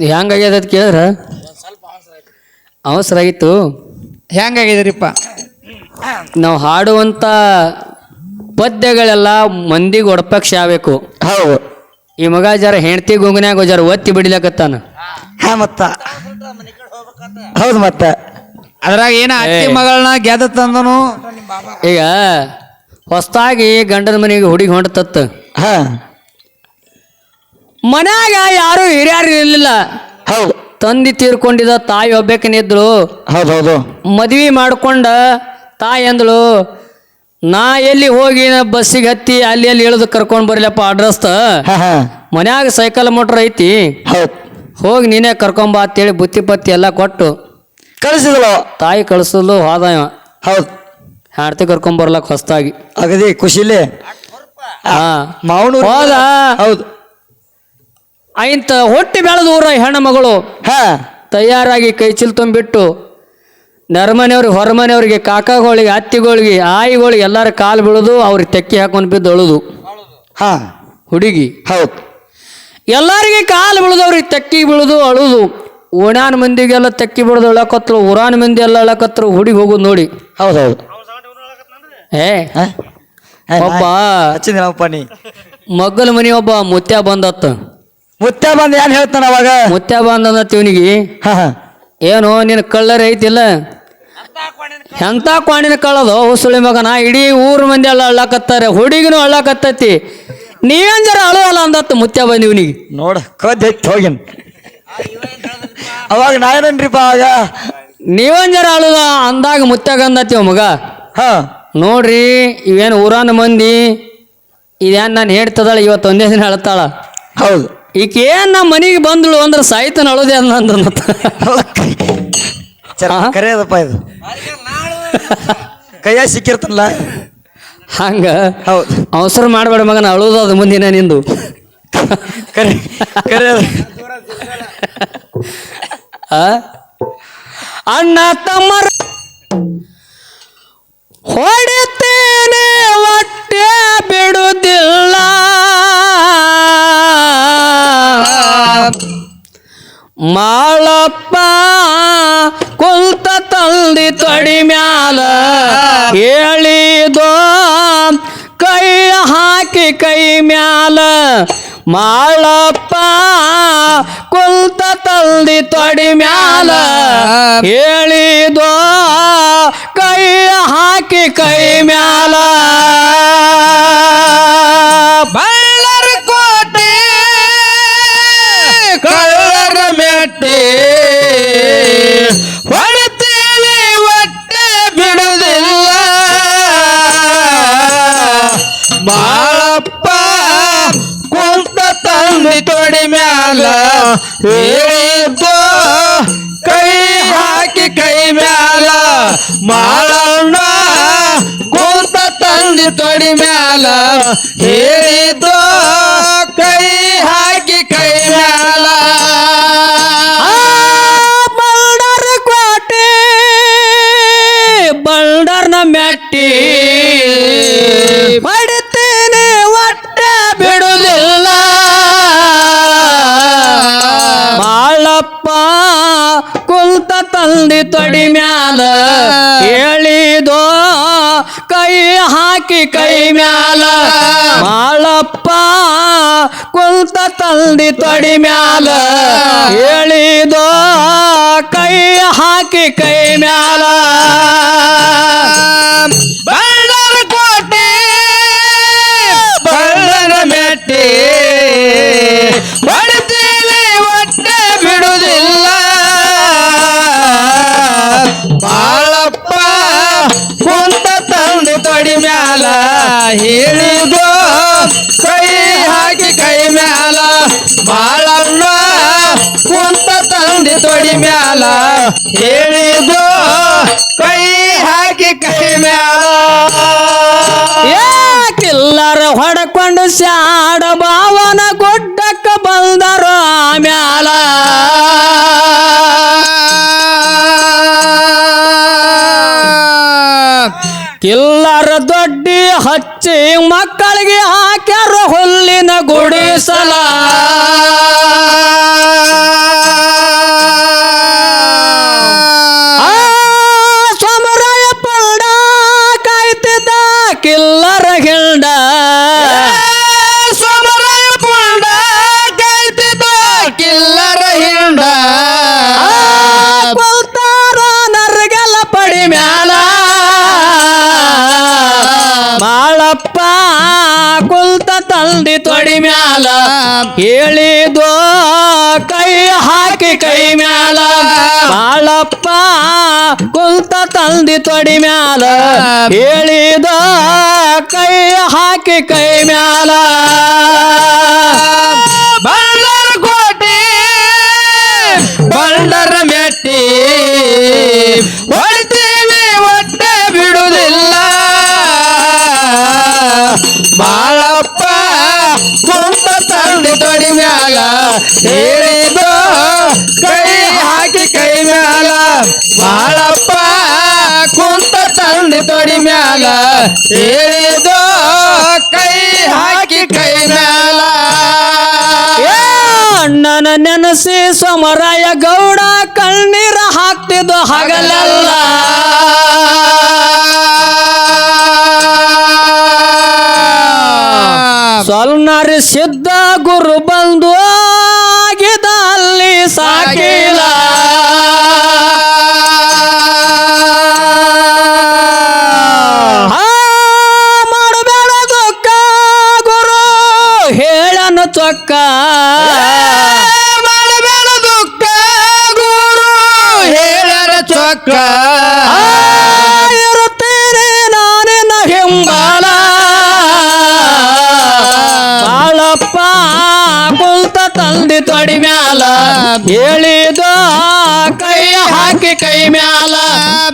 ಹೆಂಗಾಗ್ಯದ ಅಂತ ಕೇಳಿದ್ರ? ಅವಸರ ಆಗಿತ್ತು ಹೆಂಗಾಗಿದ್ರಿಪ್ಪ ನಾವು ಹಾಡುವಂಥ ಪದ್ಯಗಳೆಲ್ಲ ಮಂದಿಗೆ ಒಡಪಕ್ಷ ಆಗಬೇಕು. ಹೌದು. ಈ ಮಗ ಜರ ಹೆಂಡತಿ ಗುಂಗನ್ಯಾಗ ಜರ ಒತ್ತಿ ಬಿಡಿಲಕತ್ತಾನ. ಹಾ ಮತ್ತ. ಹೌದು ಮತ್ತ. ಅದ್ರಾಗ ಏನ ಅತ್ತಿ ಮಗಳನ್ನ ಗೆದ್ದ ತಂದನು? ಈಗ ಹೊಸದಾಗಿ ಗಂಡನ ಮನೆಗೆ ಹುಡುಗಿ ಹೊಂಟತ್ತ ಹಾ. ಮನ್ಯಾಗ ಯಾರು ಹಿರಿಯರು ಇರಲಿಲ್ಲ. ಹೌದು. ತಂದೆ ತೀರ್ಕೊಂಡಿದ್ದ ತಾಯಿ ಒಬ್ಬಾಕಿನಿದ್ಳು ಹೌದು ಹೌದು. ಮದ್ವಿ ಮಾಡ್ಕೊಂಡ ತಾಯಿ ಅಂದಳು ನಾ ಎಲ್ಲಿ ಹೋಗಿ ಬಸ್ಸಿಗೆ ಹತ್ತಿ ಅಲ್ಲಿ ಅಲ್ಲಿ ಇಳಿದು ಕರ್ಕೊಂಡು ಬರ್ಲಪ್ಪ ಅಡ್ರೆಸ್ ಹಾ ಹಾ. ಮನ್ಯಾಗ ಸೈಕಲ್ ಮೋಟ್ರ್ ಐತಿ. ಹೌದು. ಹೋಗಿ ನೀನೇ ಕರ್ಕೊಂಬ ಅಂತೇಳಿ ಬುತ್ತಿ ಪತ್ತಿ ಎಲ್ಲ ಕೊಟ್ಟು ಕಳಿಸಿದಳು ತಾಯಿ ಕಳಿಸಲು ಹೋದ ಇವ ಹೌದು. ಹೆಂಡ್ತಿ ಕರ್ಕೊಂಬರ್ಲಕ್ ಹೊಸ್ತಾಗಿ. ಅಗದಿ ಖುಷಿಲಿ. ಹಾ. ಮಾವನು ಹೋದ. ಹೌದು. ಇಂತ ಹೊಟ್ಟಿ ಬೆಳೆದ ಊರ ಹೆಣ್ಣು ಮಗಳು. ಹಾ. ತಯಾರಾಗಿ ಕೈ ಚಿಲ್ ತುಂಬಿಟ್ಟು ನರ್ಮನೆಯವ್ರಿಗೆ ಹೊರಮನೆಯವ್ರಿಗೆ ಕಾಕಾಗಳಿಗೆ ಅತ್ತಿಗಳಿಗೆ ಆಯಿಗಳಿಗೆ ಎಲ್ಲರ ಕಾಲು ಬೀಳೋದು ಅವ್ರಿಗೆ ತೆಕ್ಕಿ ಹಾಕೊಂಡು ಬಿದ್ದು ಅಳುದು. ಹಾ. ಹುಡುಗಿ. ಹೌದು. ಎಲ್ಲರಿಗೆ ಕಾಲು ಬೀಳೋದು ಅವ್ರಿಗೆ ತೆಕ್ಕಿ ಬೀಳೋದು ಅಳುದು. ಓಣ್ಯಾನ ಮಂದಿಗೆಲ್ಲ ತೆಕ್ಕಿ ಬಿಡೋದು ಅಳಕತ್ರು ಊರಾನ ಮಂದಿ ಎಲ್ಲ ಅಳಕತ್ರು ಹುಡುಗಿ ಹೋಗೋದು ನೋಡಿ. ಹೌದು ಹೌದು ಏ ಒಬ್ಬ ಮಗ್ಗಲ ಮನಿ ಒಬ್ಬ ಮುತ್ಯ ಬಂದತ್ತ. ಮುತ್ತ ಬಂದು ಏನ್ ಹೇಳ್ತಾನ ಅವಾಗ? ಮುತ್ಯ ಹಾ ಹಾ. ಏನು ನಿನ್ನ ಕಳ್ಳರ ಐತಿಲ್ಲ? ಎಂತ ಕ್ವಾಣಿನ ಕಳ್ಳದು? ಹುಸುಳಿ ಮಗನ ಇಡೀ ಊರ್ ಮಂದಿ ಎಲ್ಲ ಅಳ್ಳಾಕತ್ತಾರೆ ಹುಡುಗಿನೂ ಅಳ್ಳಾಕತ್ತೈತಿ. ನೀವೇನ್ ಜರ ಅಳುವಲ್ಲ ಅಂದತ್ತ ಮುತ್ಯ ಬಂದ ಇವನಿಗೆ. ನೋಡ ಕದ್ ಎತ್ತಿ ಹೋಗಿನ್. ಅವಾಗ ನಾ ಏನನ್ರಿಪ್ಪ ಆಗ? ನೀವೇನ್ ಜರ ಅಳುದ ಅಂದಾಗ ಮುತ್ಯಾಗ ಅಂದತಿ ಮಗ. ಹಾ. ನೋಡ್ರಿ ಇವೇನು ಊರಾನ ಮಂದಿ ಇದೇನು ನಾನು ಹೇಳ್ತದಾಳ ಇವತ್ತು ಒಂದೇ ದಿನ ಹೇಳ್ತಾಳ ಹೌದು. ಈಕೆ ಏನ್ ನಮ್ಮ ಮನೆಗೆ ಬಂದಳು ಅಂದ್ರೆ ಸಾಯ್ತಾನ ಅಳೋದೆ ಅಂದ? ಕರೆ ಅದಪ್ಪ ಇದು. ಕೈಯ ಸಿಕ್ಕಿರ್ತಲ್ಲ. ಹಂಗ? ಹೌದು. ಅವಸರ ಮಾಡಬೇಡ ಮಗನ ಅಳೋದು ಅದು ಮುಂದಿನ ನಿಂದು. ಕರೆ ಕರೆ ಆ? ಅಣ್ಣ ತಮ್ಮರ ಹೊಡಿತೇನೆ ಹೊಟ್ಟೆ ಬಿಡುವುದಿಲ್ಲ ಮಾಳಪ್ಪ ಕುಲ್ತ ತಂದಿ ತೊಡಿ ಮ್ಯಾಲ ಹೇಳಿದೋ ಕೈ ಹಾಕಿ ಕೈ ಮ್ಯಾಲ. ಮಾಳಪ್ಪ ಕುಲ್ತ ತಂದಿ ತಡಿ ಮ್ಯಾಲ ಹೇಳಿದೋ ಕೈ ಹಾಕಿ ಕೈ ಹೇಳಿದ್ದು ಕೈ ಹಾಕಿ ಕೈ ಮ್ಯಾಲ ಮಾಳಣ್ಣ ಕುಂತ ತಂದಿ ತೊಡಿ ಮ್ಯಾಲ ಹೇಳಿದ್ದು ಹೇಳಿದೋ ಕೈ ಹಾಕಿ ಕೈ ಮ್ಯಾಲ, ಮಾಳಪ್ಪ ಕುಂತ ತಂದಿ ತಡಿ ಮ್ಯಾಲ. ಹೇಳಿದೋ ಕೈ ಹಾಕಿ ಕೈ ಮ್ಯಾಲ. ಮ್ಯಾಲ ಹೇಳಿದು, ಕೈ ಹಾಕಿ ಕೈ ಮ್ಯಾಲ ಬಾಳಣ್ಣ ಕುಂತ ತಂದಿ ತೊಡಿ ಮ್ಯಾಲ ಹೇಳಿದು, ಕೈ ಹಾಕಿ ಕೈ ಮ್ಯಾಲ. ಕಿಲ್ಲರ ಹೊಡ್ಕೊಂಡು ಶಾಡ ಭಾವನ ಗುಡ್ಡಕ್ಕ ಬಂದರು ಆಮ್ಯಾಲ ಕಿಲ್ಲರ ದೊಡ್ಡಿ ಹಚ್ಚಿ ಮಕ್ಕಳಿಗೆ ಹಾಕ್ಯಾರ ಹುಲ್ಲಿನ ಗುಡಿಸಲ. ಮ್ಯಾಲ ಹೇಳಿದೋ ಕೈ ಹಾಕಿ ಕೈ ಮ್ಯಾಲ. ಬಾಳಪ್ಪ, ಕುಂತ ತಂದಿ ತೊಡಿ ಮ್ಯಾಲ. ಹೇಳಿದ ಕೈ ಹಾಕಿ ಕೈ ಮ್ಯಾಲ. ಬಂಡರ ಕೋಟೆ, ಬಳ್ಳರ ಮೆಟ್ಟಿ ಮ್ಯಾಲ ಹೇಳಿದ ಕೈ ಹಾಕಿ ಕೈ ಮ್ಯಾಲ ಬಾಳಪ್ಪ ಕುಂತ ತಂದೆ ತೊಡಿ ಮ್ಯಾಲ ಹೇಳಿದೋ ಕೈ ಹಾಕಿ ಕೈ ಮ್ಯಾಲ. ಅಣ್ಣನ ನೆನಸಿ ಸಮರಾಯ ಗೌಡ ಕಣ್ಣೀರ ಹಾಕ್ತಿದ್ದು ಹಗಲಲ್ಲ ಸೊಲ್ನಾರಿ ಸಿದ್ಧ ಚೊಕ್ಕ ಆ, ಇರುತ್ತೇನೆ ನಾನಿನ ಹಿಂಬಾಲ ಬಾಳಪ್ಪ ಕುಂತ ತಂದಿ ತೊಡಿ ಮ್ಯಾಲ ಹೇಳಿದ ಕೈ ಹಾಕಿ ಕೈ ಮ್ಯಾಲ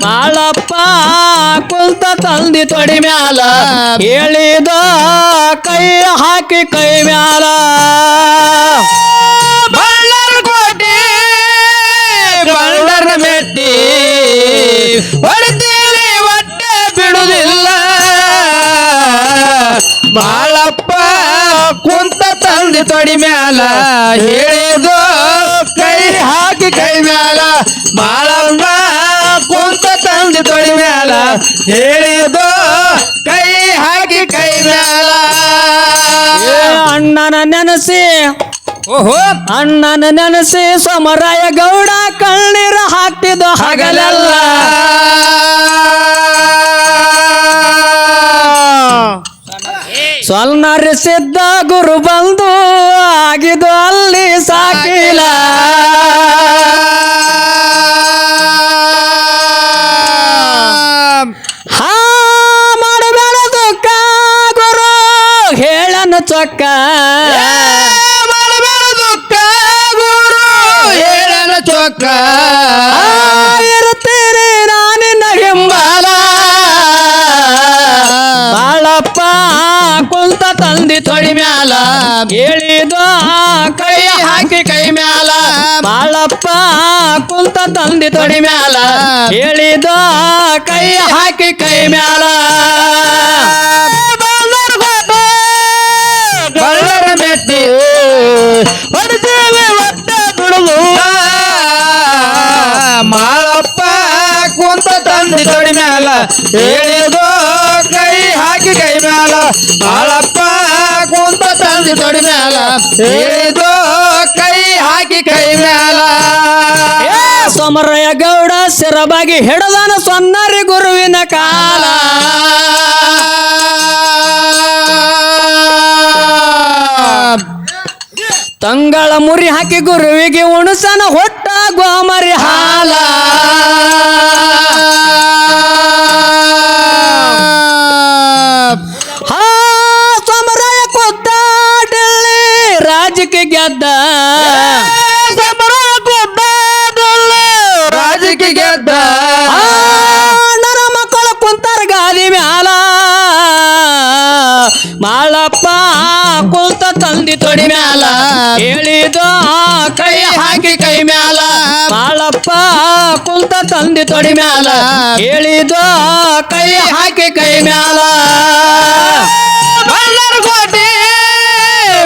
ಬಾಳಪ್ಪ ಕುಂತ ತಂದಿ ತೊಡಿ ಮ್ಯಾಲ ಹೇಳಿದ ಕೈ ಹಾಕಿ ಕೈ ಮ್ಯಾಲ ಹೊಡಿತೀವಿ ಒಟ್ಟೆ ಬಿಡುವುದಿಲ್ಲ. ಬಾಳಪ್ಪ, ಕುಂತ ತಂದೆ ತೊಡಿ ಮ್ಯಾಲ, ಹೇಳಿದು ಕೈ ಹಾಕಿ ಕೈ ಮ್ಯಾಲ. ಬಾಳಪ್ಪ, ಕುಂತ ತಂದೆ ತೊಡಿ ಮ್ಯಾಲ, ಹೇಳಿದು ಕೈ ಹಾಕಿ ಕೈ ಮ್ಯಾಲ. ಅಣ್ಣನ ನೆನಸಿ ಓಹೋ. ಅಣ್ಣನ ನೆನಸಿ ಸಮರಾಯ ಗೌಡ ಕಣ್ಣೀರ ಹಾಕ್ತಿದ್ದು ಹಗಲೆಲ್ಲ. ಸ್ವಲ್ನರಿಸಿದ್ದ ಗುರು ಬಂದು ಆಗಿದು ಅಲ್ಲಿ ಸಾಕಿಲ್ಲ. ಹಾ ಮಾಡಬೇಡ ದುಃಖ ಗುರು ಹೇಳನು ಚೊಕ್ಕ ಹೇಳಿದ ಕೈ ಹಾಕಿ ಕೈ ಮ್ಯಾಲ, ಬಾಳಪ್ಪ ಕುಂತ ತಂದಿ ತೊಡಿ ಮ್ಯಾಲ. ಹೇಳಿದ ಕೈ ಹಾಕಿ ಕೈ ಮ್ಯಾಲ. ಮೆಟ್ಟಿ ಹೊಡಿತೇವೆ ಒಟ್ಟ ಮಾಳಪ್ಪ ಕುಂತ ತಂದಿ ತೊಡಿ ಮ್ಯಾಲ. ಹೇಳಿದ ಕೈ ಹಾಕಿ ಕೈ ಮ್ಯಾಲ. ಮಾಳಪ್ಪ ಕೈ ಹಾಕಿ ಕೈ ಮ್ಯಾಲ. ಸೋಮರಯ್ಯ ಗೌಡ ಸಿರಬಾಗಿ ಹಿಡದಾನ ಸೊನ್ನರಿ ಗುರುವಿನ ಕಾಲ. ತಂಗಳ ಮುರಿ ಹಾಕಿ ಗುರುವಿಗೆ ಉಣಸನ ಹೊಟ್ಟ ಗೋಮರಿ ಹಾಲ. ತೊಡಿ ಮ್ಯಾಲ ಕೈ ಹಾಕಿ ಕೈ ಮ್ಯಾಲ, ಬಾಳಪ್ಪ ಕುಂತ ತಂದಿ ತೊಡಿ ಮ್ಯಾಲ ಹೇಳಿದು ಕೈ ಹಾಕಿ ಕೈ ಮ್ಯಾಲ. ಕೋಟೆ,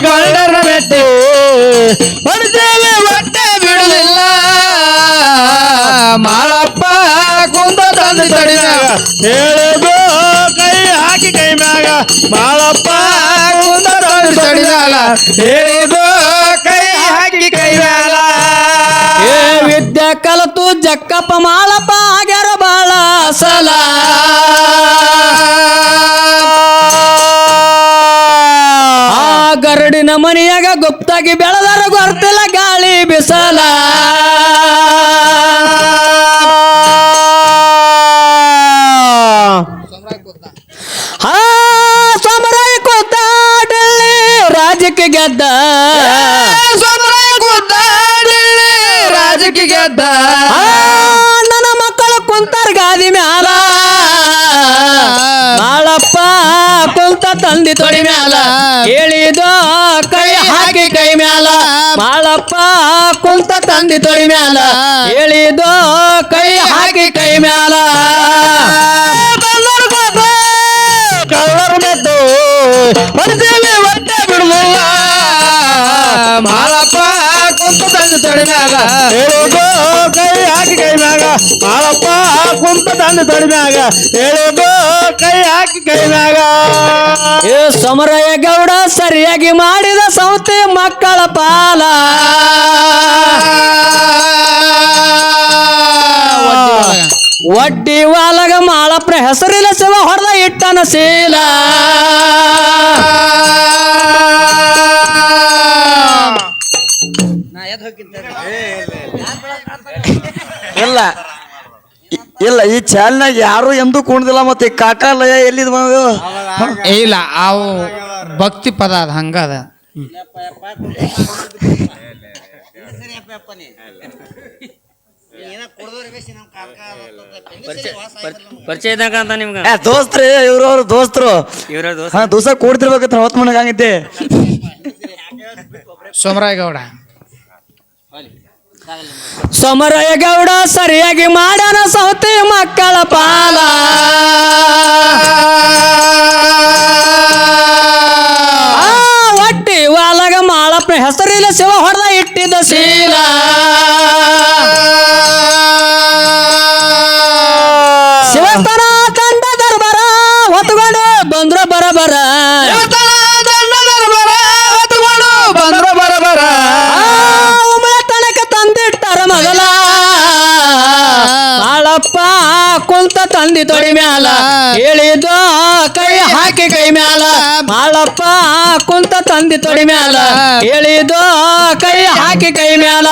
ಬಳ್ಳರ ಬೆಟ್ಟಿ ಹೊಡೆದೇವೆ ಬಟ್ಟೆ ಬಿಡಲಿಲ್ಲ. ಮಾಳಪ್ಪ ಕುಂತ ತಂದಿ ತೊಡಿ ಮ್ಯಾಲ ಕೈ ಹಾಕಿ ಕೈ ಮ್ಯಾಗ ಮಾಳಪ್ಪ ಕುಂದ ಮ್ಯಾಲ ಹೇಳಿದು ಕೈ ಹಾಕಿ ಕೈ ಮ್ಯಾಲ ಏ ವಿದ್ಯಾ ಕಲತು ಜಕ್ಕಪ್ಪ ಮಾಳಪ್ಪ ಆಗ್ಯಾರ ಬಾಳ ಸಲ. ಆ ಗರಡಿನ ಮನೆಯಾಗ ಗುಪ್ತಾಗಿ ಬೆಳೆದಾರ ಗೊತ್ತಿಲ್ಲ ಗಾಳಿ ಬಿಸಲ. ರಾಜಕ್ಕೆ ಗೆದ್ದ. ರಾಜಕ್ಕೆ ಗೆದ್ದ. ನನ್ನ ಮಕ್ಕಳು ಕುಂತಾರ ಗಾದಿ ಮ್ಯಾಲ. ಬಾಳಪ್ಪ ಕುಂತ ತಂದಿ ತೊಡಿ ಮ್ಯಾಲ. ಕೇಳಿದೋ ಕೈ ಹಾಕಿ ಕೈ ಮ್ಯಾಲ. ಬಾಳಪ್ಪ ಕುಂತ ತಂದಿ ತೊಡಿ ಮ್ಯಾಲ. ಹೇಳಿದೋ ಕೈ ಹಾಕಿ ಕೈ ಮ್ಯಾಲ. ಬಂದರು ಮೆದ್ದು ಮಾಳಪ್ಪ ಕುಂತು ತಂದು ತೊಡಿಮ್ಯಾಗ. ಹೇಳೋದು ಕೈ ಹಾಕಿ ಕೈ ಮ್ಯಾಗ. ಮಾಳಪ್ಪ ಕುಂತು ತಂದು ತೊಡಿಮ್ಯಾಗ. ಹೇಳೋದು ಕೈ ಹಾಕಿ ಕೈ ಮ್ಯಾಗ. ಏ ಸಮರಯ್ಯ ಗೌಡ ಸರಿಯಾಗಿ ಮಾಡಿದ ಸೌತೆ ಮಕ್ಕಳ ಪಾಲ. ಒಡ್ಡಿ ವಾಲಗ ಮಾಳಪ್ಪನ ಹೆಸರಿಲ್ಲ ಶಿವ ಹೊಡೆದ ಇಟ್ಟನ ಶೀಲ ಇಲ್ಲ ಇಲ್ಲ ಈ ಚಾಲ್ನಾಗ ಯಾರು ಎಂದೂ ಕುಣದಿಲ್ಲ ಮತ್ತೆ ಈ ಕಾಕ ಲಯ ಎಲ್ಲಿದ್ ಬಂದು ಇಲ್ಲ ಅವು ಭಕ್ತಿ ಪದ ಅದ ಹಂಗದ ಪರಿಚಯ ಇದ್ದಂಗ ಅಂತ ನಿಮ್ಗೆ? ಏ ದೋಸ್ತ್ರಿ ಇವ್ರವ್ರು ದೋಸ್ತರು. ಇವ್ರ ಹಾ ದೋಸ ಕೂಡ್ತಿರ್ಬೇಕಂತ ಹೊತ್ತು ಮನೆಗೆ ಹಂಗಿದ್ದೆ. ಸೋಮರಾಯ ಗೌಡ. ಸಮರಯ ಗೌಡ ಸರಿಯಾಗಿ ಮಾಡನ ಸೌತೆ ಮಕ್ಕಳ ಪಾಲ. ಒಟ್ಟಿ ವಾಲಗ ಮಾಳಪ್ಪ ಹೆಸರಿಲ್ಲ ಶಿವ ಹೊಡೆದ ಇಟ್ಟಿದ್ದ ಶೀಲ. ಶಿವಸ್ಥಾನ ತಂದಿ ತೊಡಿ ಮ್ಯಾಲ ಹೇಳಿದು ಕೈ ಹಾಕಿ ಕೈ ಮ್ಯಾಲ. ಬಾಳಪ್ಪ ಕುಂತ ತಂದಿ ತೊಡಿ ಮ್ಯಾಲ ಹೇಳಿದು ಕೈ ಹಾಕಿ ಕೈ ಮ್ಯಾಲ.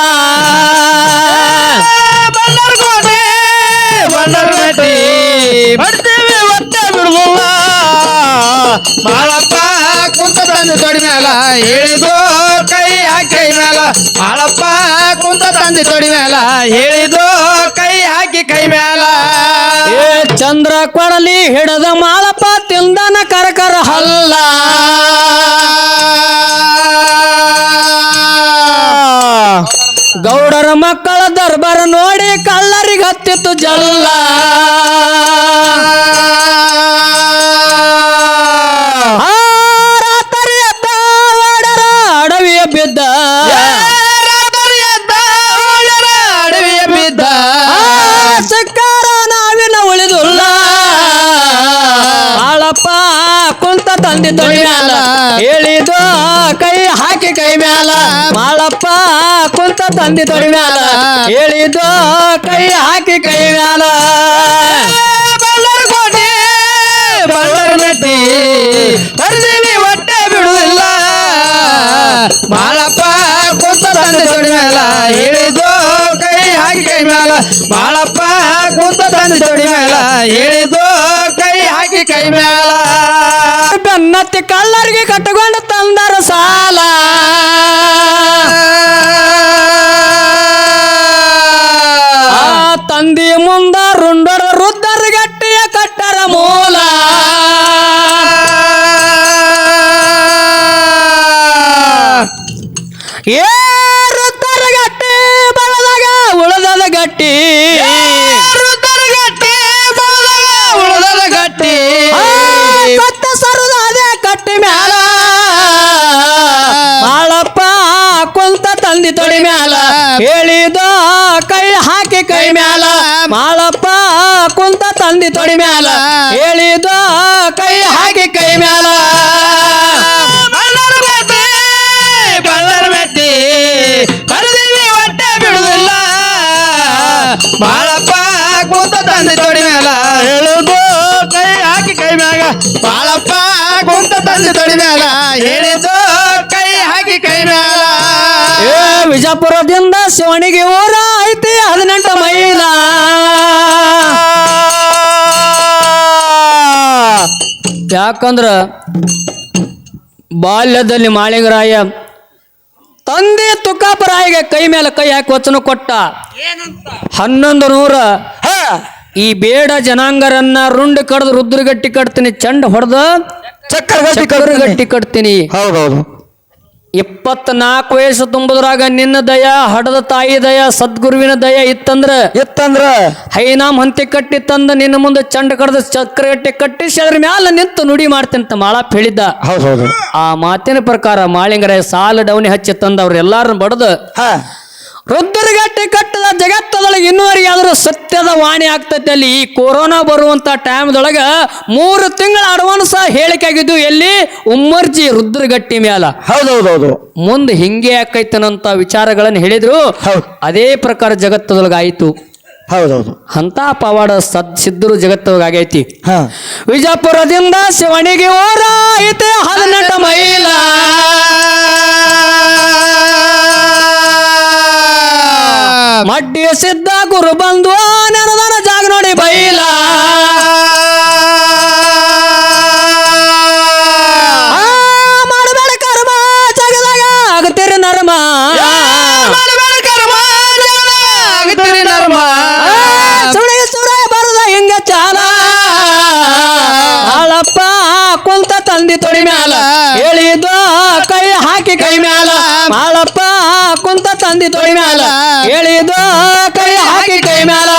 ಬರ್ತೀವಿ ಬಾಳಪ್ಪ ಕುಂತ ತಂದಿ ತೊಡಿ ಮ್ಯಾಲ ಹೇಳಿದು ಕೈ ಮೇಲ ಬಾಳಪ್ಪ ಕುಂತ ತಂದೆ ತೊಡಿ ಮೇಲ ಹೇಳಿದು ಕೈ ಹಾಕಿ ಕೈ ಮೇಲ ಏ ಚಂದ್ರ ಕೊಡಲಿ ಹಿಡದ ಮಾಳಪ್ಪ ತಿಂದನ ಕರಕರ ಹಲ್ಲ. ಗೌಡರ ಮಕ್ಕಳ ದರ್ಬಾರ ನೋಡಿ ಕಳ್ಳರಿಗೆ ಹತ್ತಿತ್ತು ಜಲ್ಲ. ರಾತ್ರಿ ಅಡವಿಯ ಬಿದ್ದ ತಂದಿ ತೊಡಿ ಮ್ಯಾಲ. ಹೇಳಿದ ಕೈ ಹಾಕಿ ಕೈ ಮ್ಯಾಲ. ಬಳ್ಳಾರಕೋಟೆ ಬಳ್ಳಾರನಟ್ಟಿ ಬರ್ತೀವಿ ಹೊಟ್ಟೆ ಬಿಡುವುದಿಲ್ಲ ಬಾಳಪ್ಪ ಕುಂತ ತಂದೆ ತೊಡಿ ಮ್ಯಾಲ. ಹೇಳಿದ ಕೈ ಹಾಕಿ ಕೈ ಮ್ಯಾಲ. ಬಾಳಪ್ಪ ಕುಂತ ತಂದೆ ತೊಡಿ ಮ್ಯಾಲ. ಹೇಳಿದ ಕೈ ಹಾಕಿ ಕೈ ಮ್ಯಾಲ. ಬೆನ್ನತ್ತಿ ಕಳ್ಳರಿಗೆ ಕಟ್ಟಕೊಂಡು ತಂದರು ಸಾಲ. ತಂದಿ ಮುಂದ ರುಂಡರ ರುದ್ದರ ಗಟ್ಟಿಯ ಕಟ್ಟರ ಮೂಲ. ಏ ರುದ್ದರ ಗಟ್ಟಿ ಬಳದಾಗ ಉಳದದ ಗಟ್ಟಿ. ಹಾಕಿ ಕೈ ಹೇಳಿದ್ದು ಕೈ ಹಾಕಿ ಕೈ ಮ್ಯಾಲ? ವಿಜಾಪುರದಿಂದ ಶಿವಣಿಗೆ ಊರ ಐತಿ ಹದಿನೆಂಟು ಮೈಲ. ಯಾಕಂದ್ರ ಬಾಲ್ಯದಲ್ಲಿ ಮಾಳಿಂಗರಾಯ ತಂದೆ ತುಕಾಪರಾಯಿಗೆ ಕೈ ಮೇಲೆ ಕೈ ಹಾಕಿ ವಚನ ಕೊಟ್ಟ. ಹನ್ನೊಂದು ನೂರ ಈ ಬೇಡ ಜನಾಂಗರನ್ನ ರುಂಡು ಕಡ್ದು ರುದ್ರಗಟ್ಟಿ ಕಟ್ತೀನಿ ಚಂಡ ಹೊಡೆದ ಚಕ್ಕರ್ ಗಟ್ಟಿ ಕಟ್ತೀನಿ. ಹೌದೌದು. ಇಪ್ಪತ್ನಾಲ್ಕು ವಯಸ್ಸು ತುಂಬುದ್ರಾಗ ನಿನ್ನ ದಯ ಹಡದ ತಾಯಿ ದಯ ಸದ್ಗುರುವಿನ ದಯ ಇತ್ತಂದ್ರ? ಇತ್ತಂದ್ರ? ಹೈನಾಮ್ ಹಂತಿ ಕಟ್ಟಿ ತಂದ ನಿನ್ನ ಮುಂದೆ ಚಂಡ ಕಡಿದ ಚಕ್ರ ಗಟ್ಟಿ ಕಟ್ಟಿಸಿ ಅದ್ರ ಮ್ಯಾಲ ನಿಂತು ನುಡಿ ಮಾಡ್ತೀನಿ ಅಂತ ಮಾಳಪ್ಪ ಹೇಳಿದ್ದ ಆ ಮಾತಿನ ಪ್ರಕಾರ ಮಾಳಿಂಗರ ಸಾಲ ಡೌನಿ ಹಚ್ಚಿ ತಂದ ಅವ್ರ ಎಲ್ಲಾರನ್ನ ಬಡದು ಹಾ. ರುದ್ರಗಟ್ಟೆ ಕಟ್ಟದ ಜಗತ್ತದೊಳಗೆ ಇನ್ನುವರೆಗಾದರೂ ಸತ್ಯದ ವಾಣಿ ಆಗ್ತೈತೆ ಅಲ್ಲಿ? ಈ ಕೊರೋನಾ ಬರುವಂಥ ಟೈಮ್ದೊಳಗೆ ಮೂರು ತಿಂಗಳ ಅಡ್ವಾನ್ಸ್ ಹೇಳಿಕೆ ಆಗಿದ್ದು ಎಲ್ಲಿ? ಉಮ್ಮರ್ಜಿ ರುದ್ರಗಟ್ಟಿ ಮ್ಯಾಲ. ಹೌದೌದೌದು. ಮುಂದೆ ಹಿಂಗೆ ಆಕೈತನಂತ ವಿಚಾರಗಳನ್ನು ಹೇಳಿದ್ರು. ಹೌದು. ಅದೇ ಪ್ರಕಾರ ಜಗತ್ತದೊಳಗೆ ಆಯಿತು ಹೌದೌದು. ಅಂತ ಪವಾಡ ಸದ್ ಸಿದ್ದರು ಜಗತ್ತೊಳಗೆ ಆಗೈತಿ. ಹಾ. ವಿಜಯಪುರದಿಂದ ಶಿವಣಿಗೆ ಓರ ಐತೆ ಹದಿನೆಂಟು ಮೈಲ. ಮಡ್ಡಿ ಸಿದ್ಧ ಗುರು ಬಂದು ನೆನದನ ಜಾಗ ನೋಡಿ ಬೈಲ ಮಾಡಬೇಡ ಕರ್ಮ ಜಗದಾಗ ಆಗುತ್ತೀರಿ ನರ್ಮ ಕುಂತ ತಂದಿ ತೊಡಿ ಮ್ಯಾಲ ಹೇಳಿದ ಕೈ ಹಾಕಿ ಕೈ ಮ್ಯಾಲ ಮಾಳಪ್ಪ ತಂದಿ ತೊಡಿ ಮ್ಯಾಲ ಹೇಳಿದ ಕೈ ಹಾಕಿ ಕೈ ಮ್ಯಾಲ